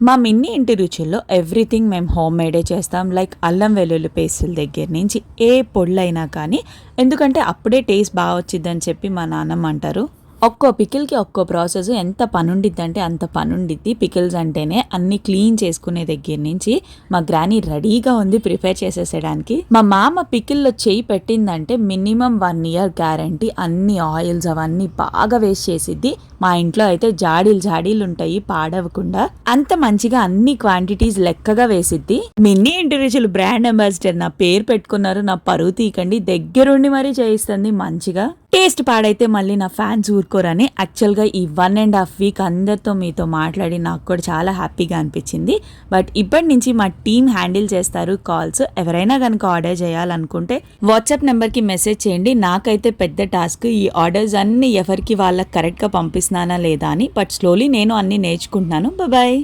మా మిన్ని ఇంటి రుచుల్లో ఎవ్రీథింగ్ మేము హోమ్ మేడే చేస్తాం. లైక్ అల్లం వెల్లుల్లి పేస్టుల దగ్గర నుంచి ఏ పొళ్ళైనా కానీ ఎందుకంటే అప్పుడే టేస్ట్ బాగా వచ్చిందని చెప్పి మా నాన్నమ్మ అంటారు. ఒక్కో పికిల్కి ఒక్కో ప్రాసెస్ ఎంత పనుండిద్ది అంటే అంత పనుండిద్ది. పికిల్స్ అంటేనే అన్ని క్లీన్ చేసుకునే దగ్గర నుంచి మా గ్రానీ రెడీగా ఉంది ప్రిపేర్ చేసేసేయడానికి. మా మామ పికిల్లో చేయి పెట్టిందంటే మినిమం వన్ ఇయర్ గ్యారంటీ అన్ని ఆయిల్స్ అవన్నీ బాగా వేస్ట్ చేసిద్ది. మా ఇంట్లో అయితే జాడీలు జాడీలు ఉంటాయి పాడవకుండా. అంత మంచిగా అన్ని క్వాంటిటీస్ లెక్కగా వేసిద్ది. మిన్నీ ఇండివిజువల్ బ్రాండ్ అంబాసిడర్ నా పేరు పెట్టుకున్నారు నా పరువు తీకండి దగ్గరుండి మరీ చేయిస్తుంది మంచిగా. టేస్ట్ పాడైతే మళ్ళీ నా ఫ్యాన్స్ ఊరుకోరని యాక్చువల్గా ఈ వన్ అండ్ హాఫ్ వీక్ అందరితో మీతో మాట్లాడి నాకు కూడా చాలా హ్యాపీగా అనిపించింది. బట్ ఇప్పటి నుంచి మా టీం హ్యాండిల్ చేస్తారు కాల్స్ ఎవరైనా కనుక ఆర్డర్ చేయాలనుకుంటే వాట్సాప్ నెంబర్కి మెసేజ్ చేయండి. నాకైతే పెద్ద టాస్క్ ఈ ఆర్డర్స్ అన్ని ఎవరికి వాళ్ళకి కరెక్ట్గా పంపిస్తున్నానా లేదా అని. బట్ స్లోలీ నేను అన్ని నేర్చుకుంటున్నాను. బాయ్